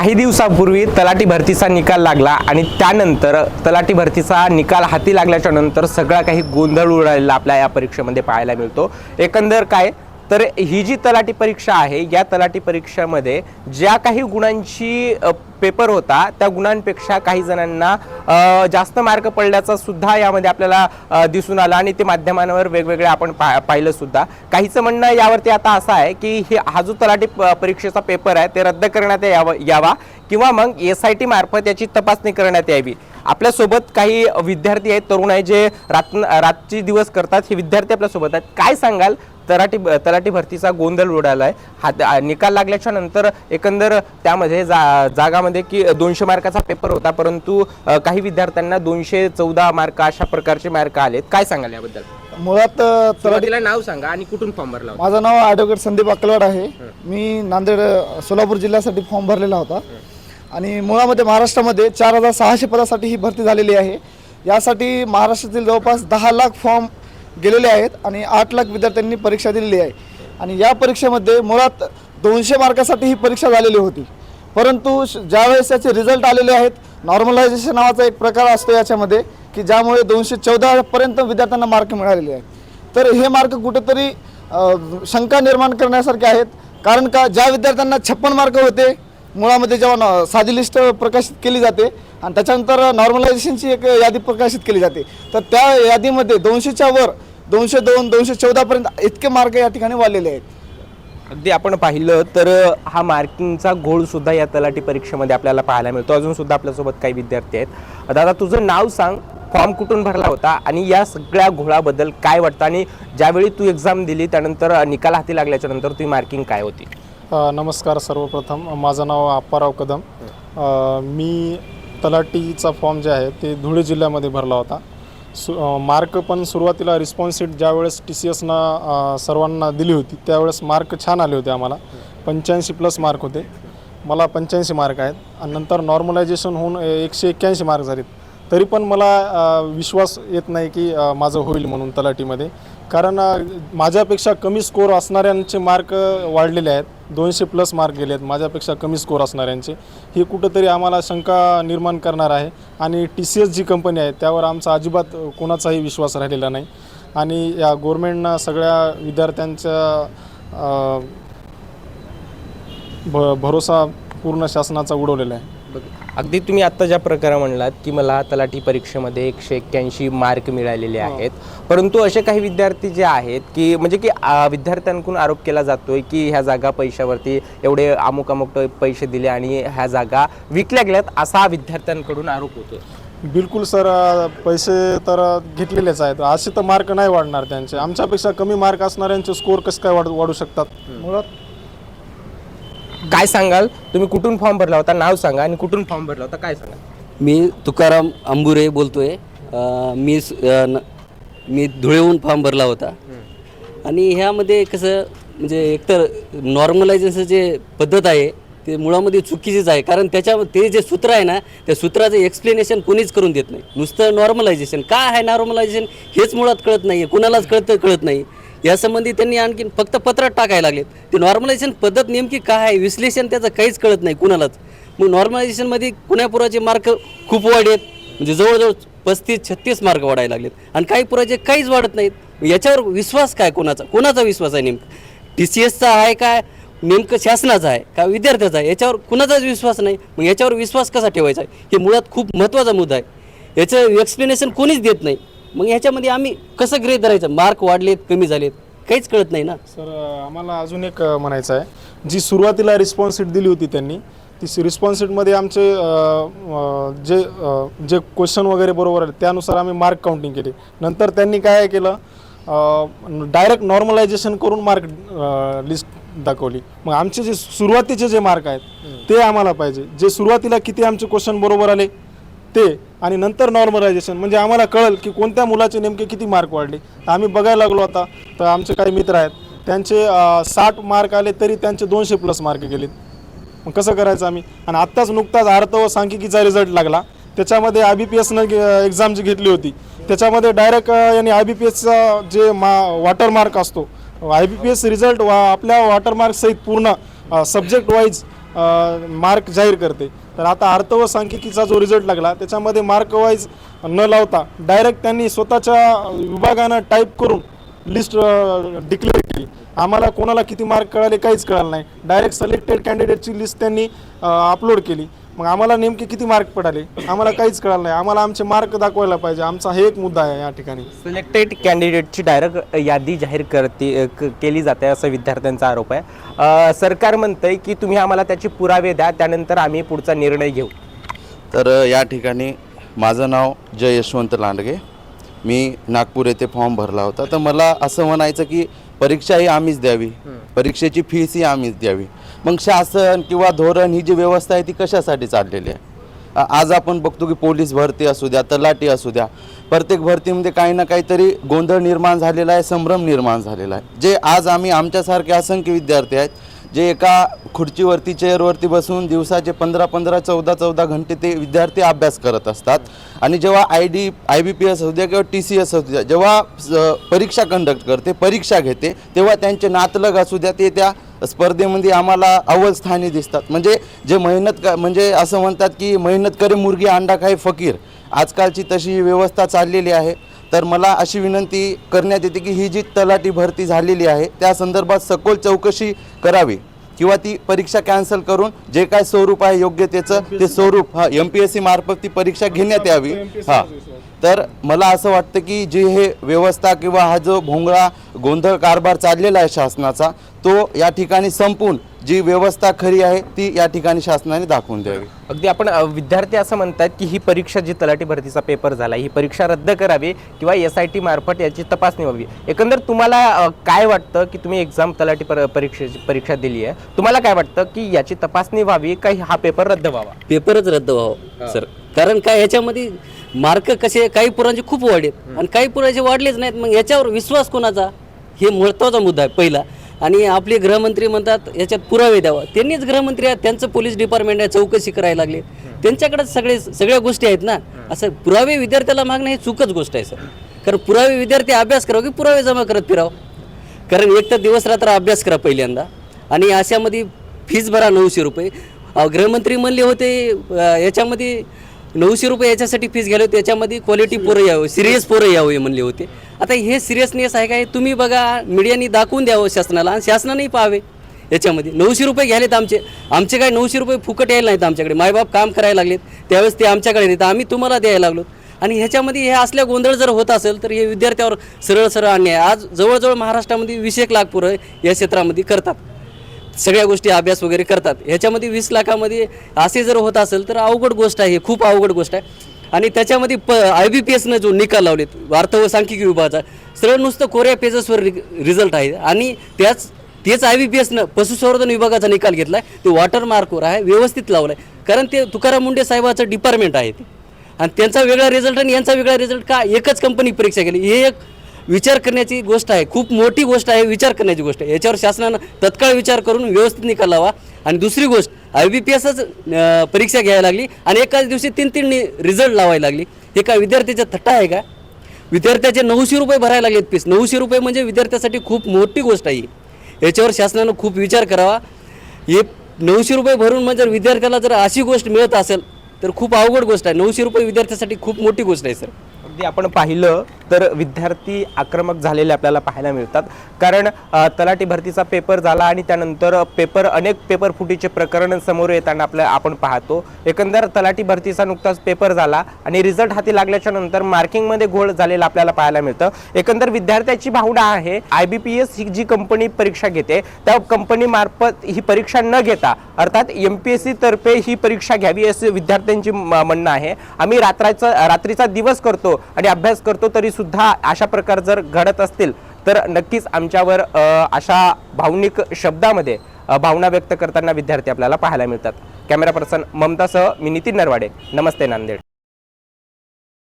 काही दिवसापूर्वी तलाठी भरतीचा निकाल लागला आणि त्यानंतर तलाठी भरतीचा निकाल हाती लागल्याच्या नंतर सगळा काही गोंधळ उडालेला आपल्या या परीक्षेमध्ये पाहायला मिळतो. एकंदर काय? तर ही जी तलाठी परीक्षा आहे या तलाठी परीक्षेमध्ये ज्या काही गुणांची पेपर होता त्या गुणांपेक्षा काही जणांना जास्त मार्क पडल्याचा सुद्धा यामध्ये आपल्याला दिसून आला आणि ते माध्यमांवर वेगवेगळे आपण पा पाहिलं सुद्धा. काहीचं म्हणणं यावरती आता असं आहे की हे हा जो तलाठी प- परीक्षेचा पेपर आहे ते रद्द करण्यात यावं यावा. किंवा मग एस आय टी मार्फत याची तपासणी करण्यात यावी. आपल्यासोबत काही विद्यार्थी आहेत तरुण आहे जे रात रातची दिवस करतात हे विद्यार्थी आपल्यासोबत आहेत. काय सांगाल? तलाठी तलाठी भरतीचा गोंधळ उडाला आहे आ- निकाल लागल्याच्या नंतर एकंदर त्यामध्ये जा जागामध्ये की दोनशे मार्काचा पेपर होता परंतु काही विद्यार्थ्यांना दोनशे चौदा मार्क अशा प्रकारचे मार्क आलेत. काय सांगाल याबद्दल? मुळात अ, तलाठी सुरुवातीला नाव सांगा आणि कुठून फॉर्म भरला माझं नाव ॲडव्होकेट संदीप अक्कलवाड आहे. मी नांदेड सोलापूर जिल्ह्यासाठी फॉर्म भरलेला होता. आणि मुळामध्ये महाराष्ट्रामध्ये चार हजार सहाशे पदासाठी ही भरती झालेली आहे. यासाठी महाराष्ट्रातील जवळपास दहा लाख फॉर्म गेलेले आहेत आणि आठ लाख विद्यार्थ्यांनी परीक्षा दिलेली आहे. आणि या परीक्षेमध्ये मुळात दोनशे मार्कासाठी ही परीक्षा झालेली होती. परंतु श- ज्यावेळेस याचे रिझल्ट आलेले आहेत नॉर्मलायझेशन नावाचा एक प्रकार असतो याच्यामध्ये की ज्यामुळे दोनशे चौदापर्यंत विद्यार्थ्यांना मार्क मिळालेले आहेत. तर हे मार्क कुठेतरी शंका निर्माण करण्यासारखे आहेत. कारण का ज्या विद्यार्थ्यांना छप्पन मार्क होते मुळामध्ये जेव्हा साधी लिस्ट प्रकाशित केली जाते आणि त्याच्यानंतर नॉर्मलायझेशनची एक यादी प्रकाशित केली जाते तर त्या यादीमध्ये दोनशेच्या वर दोनशे दोन दोनशे चौदापर्यंत इतके मार्क या ठिकाणी वाढलेले आहेत. अगदी आपण पाहिलं तर हा मार्किंगचा घोळ सुद्धा या तलाठी परीक्षेमध्ये आपल्याला पाहायला मिळतो. अजून सुद्धा आपल्यासोबत काही विद्यार्थी आहेत. दादा तुझं नाव सांग. फॉर्म कुठून भरला होता आणि या सगळ्या घोळाबद्दल काय वाटतं? आणि ज्यावेळी तू एक्झाम दिली त्यानंतर निकाल हाती लागल्याच्या नंतर तुझी मार्किंग काय होती? नमस्कार सर्वप्रथम. माझं नाव आप्पाराव कदम. मी तलाटीचा फॉर्म जे आहे ते धुळे जिल्ह्यामध्ये भरला होता. सु मार्क पण सुरुवातीला रिस्पॉन्स शीट ज्यावेळेस टी सी एसनं सर्वांना दिली होती त्यावेळेस मार्क छान आले होते आम्हाला. पंच्याऐंशी प्लस मार्क होते. मला पंच्याऐंशी मार्क आहेत. आणि नंतर नॉर्मलायझेशन होऊन एकशे एक्क्याऐंशी मार्क झालेत. तरी पण मला विश्वास येत नाही की माझं होईल म्हणून तलाटीमध्ये कारण माझ्यापेक्षा कमी स्कोर असणाऱ्यांचे मार्क वाढलेले आहेत. दोनशे प्लस मार्क गेले आहेत. माझ्यापेक्षा कमी स्कोर असणाऱ्यांचे हे कुठंतरी आम्हाला शंका निर्माण करणार आहे. आणि टी सी एस जी कंपनी आहे त्यावर आमचा अजिबात कोणाचाही विश्वास राहिलेला नाही. आणि या गव्हर्मेंटनं सगळ्या विद्यार्थ्यांच्या भ भरोसा पूर्ण शासनाचा उडवलेला आहे. अगदी तुम्ही आत्ता ज्या प्रकारे म्हणलात की मला तलाठी परीक्षेमध्ये एकशे एक्क्याऐंशी मार्क मिळालेले आहेत. परंतु असे काही विद्यार्थी जे आहेत की म्हणजे की विद्यार्थ्यांकडून आरोप केला जातोय की ह्या जागा पैशावरती एवढे अमुक अमुक पैसे दिले आणि ह्या जागा विकल्या गेल्यात असा विद्यार्थ्यांकडून आरोप होतो बिलकुल सर पैसे तर घेतलेलेच आहेत. असे तर मार्क नाही वाढणार त्यांचे. आमच्यापेक्षा कमी मार्क असणाऱ्यांचे स्कोर कसं काय वाढ वाढू शकतात? मुळात काय सांगाल? तुम्ही कुठून फॉर्म भरला होता? नाव सांगा आणि कुठून फॉर्म भरला होता? काय सांगा मी तुकाराम अंबुरे बोलतोय. अ, मी स- अ, न- मी धुळेहून फॉर्म भरला होता. आणि ह्यामध्ये कसं म्हणजे एकतर नॉर्मलायझेशन जे पद्धत आहे ते मुळामध्ये चुकीचीच आहे. कारण त्याच्या ते जे सूत्र आहे ना त्या सूत्राचं एक्सप्लेनेशन कोणीच करून देत नाही. नुसतं नॉर्मलायझेशन काय आहे नॉर्मलायझेशन हेच मुळात कळत नाही आहे कुणालाच कळतं कळत नाही. यासंबंधी त्यांनी आणखीन फक्त पत्रात टाकायला लागलेत. ते नॉर्मलायझेशन पद्धत नेमकी काय आहे विश्लेषण त्याचं काहीच कळत नाही कुणालाच. मग नॉर्मलायझेशनमध्ये पुण्यापुराचे मार्क खूप वाढलेत म्हणजे जवळजवळ पस्तीस छत्तीस मार्क वाढायला लागलेत. आणि काही पुराचे काहीच वाढत नाहीत. मग याच्यावर विश्वास काय कोणाचा? कोणाचा विश्वास आहे नेमका? टी सी एसचा आहे काय नेमकं शासनाचा आहे का विद्यार्थ्याचा आहे? याच्यावर कुणाचाच विश्वास नाही. मग याच्यावर विश्वास कसा ठेवायचा? आहे हे मुळात खूप महत्त्वाचा मुद्दा आहे. याचं एक्सप्लेनेशन कोणीच देत नाही. मग ह्याच्यामध्ये आम्ही कसं ग्रेड धरायचं? मार्क वाढलेत कमी झालेत. काहीच कळत नाही ना. सर आम्हाला अजून एक म्हणायचं आहे. जी सुरुवातीला रिस्पॉन्स शीट दिली होती त्यांनी ती रिस्पॉन्स शीटमध्ये आमचे जे जे क्वेश्चन वगैरे बरोबर आले त्यानुसार आम्ही मार्क काउंटिंग केली. नंतर त्यांनी काय केलं डायरेक्ट नॉर्मलायझेशन करून मार्क लिस्ट दाखवली. मग आमचे जे सुरुवातीचे जे मार्क आहेत ते आम्हाला पाहिजे. जे सुरुवातीला किती आमचे क्वेश्चन बरोबर आले ते आणि नंतर नॉर्मलायझेशन म्हणजे आम्हाला कळेल की कोणत्या मुलाचे नेमके किती मार्क वाढले. आम्ही बघायला लागलो आता तर आमचे काही मित्र आहेत. त्यांचे साठ मार्क आले तरी त्यांचे दोनशे प्लस मार्क गेलेत. मग कसं करायचं आम्ही? आणि आत्ताच नुकताच अर्थ व सांख्यिकीचा रिझल्ट लागला. त्याच्यामध्ये आय बी पी एसनं एक्झाम जी घेतली होती त्याच्यामध्ये डायरेक्ट यांनी आय बी पी एसचा जे मा वॉटर मार्क असतो I B P S result वा आपल्या वॉटर मार्कसहित पूर्ण सब्जेक्ट वाईज मार्क जाहीर करते. तर आता अर्थ व सांख्यिकीचा जो रिझल्ट लागला त्याच्यामध्ये मार्क वाईज न लावता डायरेक्ट त्यांनी स्वतःच्या विभागानं टाईप करून लिस्ट डिक्लेअर केली. आम्हाला कोणाला किती मार्क कळाले काहीच कळालं नाही. डायरेक्ट सिलेक्टेड कॅन्डिडेटची लिस्ट त्यांनी अपलोड केली. मग आम्हाला नेमके किती मार्क पडाले? आम्हाला काहीच कळालं नाही. आम्हाला आमचे मार्क दाखवायला पाहिजे. आमचा हे एक मुद्दा आहे या ठिकाणी. सिलेक्टेड कॅन्डिडेटची डायरेक्ट यादी जाहीर करते क- केली जाते असं विद्यार्थ्यांचा आरोप आहे. अ, सरकार म्हणतंय की तुम्ही आम्हाला त्याचे पुरावे द्या त्यानंतर आम्ही पुढचा निर्णय घेऊ. तर या ठिकाणी माझं नाव जय यशवंत लांडगे. मी नागपूर येथे फॉर्म भरला होता. तर मला असं म्हणायचं की परीक्षा ही आम्हीच द्यावी. परीक्षेची फीस ही आम्हीच द्यावी. मग शासन किंवा धोरण ही जी व्यवस्था आहे ती कशासाठी चाललेली आहे? आज आपण बघतो की पोलीस भरती असू द्या तलाठी असू द्या प्रत्येक भरतीमध्ये काही ना काहीतरी गोंधळ निर्माण झालेला आहे संभ्रम निर्माण झालेला आहे. जे आज आम्ही आमच्यासारखे असंख्य विद्यार्थी आहेत जे एका खुर्चीवरती चेअरवरती बसून दिवसाचे पंधरा पंधरा चौदा चौदा घंटे ते विद्यार्थी अभ्यास करत असतात. आणि जेव्हा I D I B P S असू द्या किंवा टी सी एस असू द्या जेव्हा परीक्षा कंडक्ट करते परीक्षा घेते तेव्हा त्यांचे नातलग असू द्या ते त्या स्पर्धेमध्ये आम्हाला अव्वल स्थानी दिसतात. म्हणजे जे मेहनत क म्हणजे असं म्हणतात की मेहनत करे मुर्गी अंडा खाय फकीर. आजकालची तशी ही व्यवस्था चाललेली आहे. तर मला अशी विनंती करण्यात येते की ही जी तलाठी भरती झालेली आहे त्या संदर्भात सखोल चौकशी करावी किंवा ती परीक्षा कॅन्सल करून जे काय स्वरूप आहे योग्य त्याचं ते स्वरूप हा एम पी एस सी मार्फत ती परीक्षा घेण्यात यावी. हां. तर मला असं वाटतं की जी हे व्यवस्था किंवा हा जो भोंगळा गोंधळ कारभार चाललेला आहे शासनाचा तो या ठिकाणी संपून जी व्यवस्था खरी आहे ती या ठिकाणी शासनाने दाखवून द्यावी. अगदी आपण विद्यार्थी असं म्हणतात की ही परीक्षा जी तलाठी भरतीचा पेपर झाला ही परीक्षा रद्द करावी किंवा एस आय टी मार्फत याची तपासणी व्हावी. एकंदर तुम्हाला काय वाटतं की तुम्ही एक्झाम तलाठी पर परीक्षेची परीक्षा दिली आहे? तुम्हाला काय वाटतं की याची तपासणी व्हावी का हा पेपर रद्द व्हावा? पेपरच रद्द व्हावं सर. कारण काय याच्यामध्ये मार्क कसे काही पुरांचे खूप वाढले आणि काही पुरांचे वाढलेच नाहीत. मग याच्यावर विश्वास कोणाचा? हे महत्त्वाचा मुद्दा आहे पहिला. आणि आपले गृहमंत्री म्हणतात याच्यात पुरावे द्यावा. त्यांनीच गृहमंत्री आहेत त्यांचं पोलीस डिपार्टमेंट आहे चौकशी करायला लागले. त्यांच्याकडे सगळे सगळ्या गोष्टी आहेत ना. असं पुरावे विद्यार्थ्याला मागणं हे चूकच गोष्ट आहे सर. कारण पुरावे विद्यार्थी अभ्यास करावं की पुरावे जमा करत फिरावं? कारण एक तर दिवस रात्र अभ्यास करा पहिल्यांदा. आणि अशामध्ये फीज भरा नऊशे रुपये. गृहमंत्री म्हणले होते याच्यामध्ये नऊशे रुपये याच्यासाठी फीज घ्यायला होते याच्यामध्ये क्वालिटी पोरं यावं सिरियस पोरं यावं हे म्हणले होते. आता हे सिरियसनेस आहे काय? तुम्ही बघा मीडियानी दाखवून द्यावं शासनाला आणि शासनानेही पाहावे याच्यामध्ये. नऊशे रुपये घ्यायलेत आमचे. आमचे काय नऊशे रुपये फुकट यायला नाहीत आमच्याकडे. मायबाप काम करायला लागलेत. त्यावेळेस ते आमच्याकडे देतात आम्ही तुम्हाला द्यायला लागलो. आणि ह्याच्यामध्ये हे असल्या गोंधळ जर होत असेल तर हे विद्यार्थ्यावर सरळ सरळ अन्याय. आहे. आज जवळजवळ महाराष्ट्रामध्ये वीस एक लाख पुरं या क्षेत्रामध्ये करतात. सगळ्या गोष्टी अभ्यास वगैरे करतात. ह्याच्यामध्ये वीस लाखामध्ये असे जर होत असेल तर अवघड गोष्ट आहे. हे खूप अवघड गोष्ट आहे. आणि त्याच्यामध्ये प आय बी पी एसनं जो निकाल लावलेत वार्ता व सांख्यिकी विभागाचा सरळ नुसतं कोऱ्या पेजेसवर रि रिझल्ट आहे. आणि त्याच तेच आय बी पी एसनं पशुसंवर्धन विभागाचा निकाल घेतला आहे ते वॉटर मार्कवर आहे व्यवस्थित लावला आहे कारण ते तुकाराम मुंडे साहेबाचं डिपार्टमेंट आहे ते. आणि त्यांचा वेगळा रिझल्ट आणि यांचा वेगळा रिझल्ट का एकच कंपनी परीक्षा केली? हे एक विचार करण्याची गोष्ट आहे. खूप मोठी गोष्ट आहे विचार करण्याची गोष्ट आहे. याच्यावर शासनानं तत्काळ विचार करून व्यवस्थित निकाल लावा. आणि दुसरी गोष्ट आय बी पी एसच परीक्षा घ्यायला लागली आणि एकाच दिवशी तीन तीन रिझल्ट लावायला लागली. हे काय विद्यार्थ्याचा थट्टा आहे का? विद्यार्थ्याचे नऊशे रुपये भरायला लागलेत फीस नऊशे रुपये म्हणजे विद्यार्थ्यासाठी खूप मोठी गोष्ट आहे ही. याच्यावर शासनानं खूप विचार करावा. हे नऊशे रुपये भरून म्हणजे विद्यार्थ्याला जर अशी गोष्ट मिळत असेल तर खूप अवघड गोष्ट आहे. नऊशे रुपये विद्यार्थ्यासाठी खूप मोठी गोष्ट आहे सर अगदी आपण पाहिलं तर विद्यार्थी आक्रमक झालेले आपल्याला पाहायला मिळतात. कारण तलाठी भरतीचा पेपर झाला आणि त्यानंतर पेपर अनेक पेपर फुटीचे प्रकरण समोर येताना आपल्या आपण पाहतो. एकंदर तलाठी भरतीचा नुकताच पेपर झाला आणि रिझल्ट हाती लागल्याच्या नंतर मार्किंगमध्ये घोळ झालेला आपल्याला पाहायला मिळतं. एकंदर विद्यार्थ्याची भावना आहे आय बी पी एस ही जी कंपनी परीक्षा घेते त्या कंपनीमार्फत ही परीक्षा न घेता अर्थात एम पी एस सी तर्फे ही परीक्षा घ्यावी असे विद्यार्थ्यांची म्हणणं आहे. आम्ही रात्राचा रात्रीचा दिवस करतो आणि अभ्यास करतो तरी सुद्धा अशा प्रकार जर घडत असतील तर नक्कीच आमच्यावर अशा भावनिक शब्दामध्ये भावना व्यक्त करताना विद्यार्थी आपल्याला पाहायला मिळतात. कॅमेरा पर्सन ममतासह मी नितीन नरवाडे. नमस्ते नांदेड.